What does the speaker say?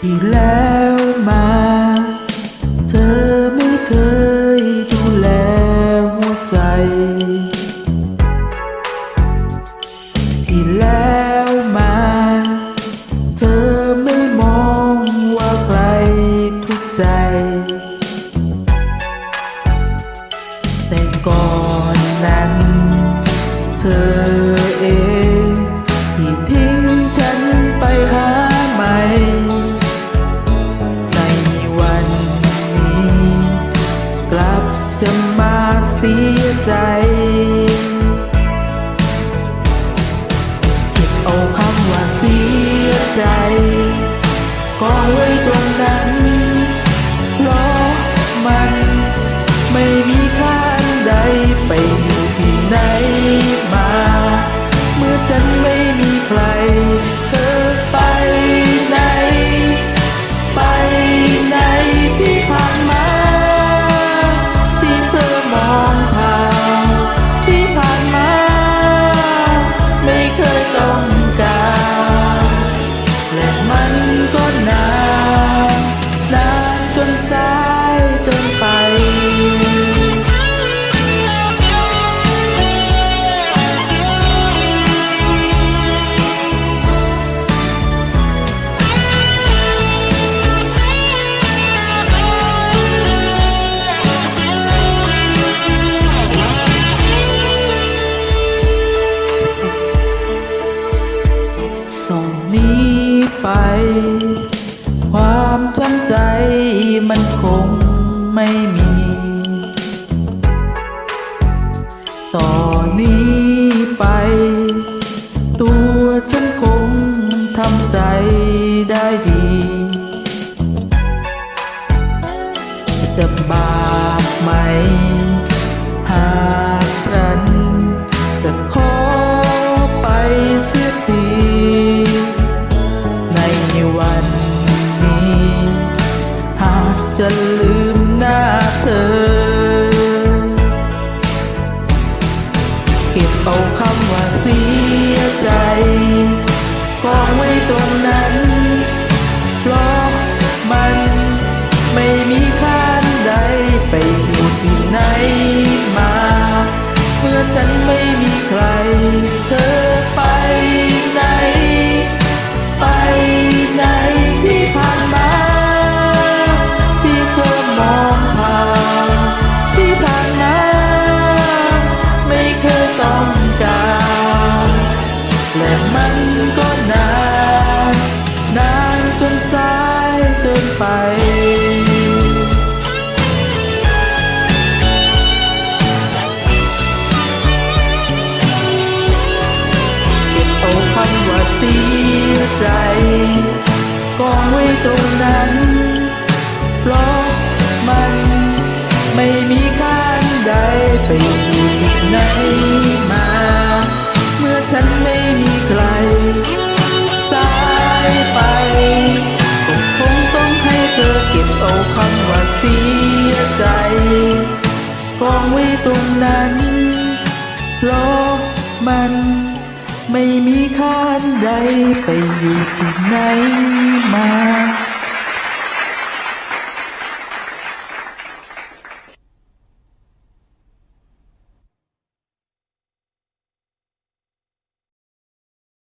ที่แล้วมา เธอไม่เคยดูแลหัวใจ ที่แล้วมา เธอไม่มองว่าใครทุกใจ สียใจ เก็บเอาคำว่าเสียใจกองไว้ตร มันคงไม่มี ต่อนนี้ไป ตัวฉันคงทำใจได้ดี จะบาปไหมหา ใจกองไว้ตรงนั้น เพราะมันไม่มีค่าอันใดไปอยู่ที่ไหนมา เมื่อฉันไม่มีใคร สายไปก็คงต้องให้เธอเก็บเอาคำว่าเสียใจกองไว้ตรงนั้นเพราะ ไม่มีค่านใดไปอยู่ที่ไหนมา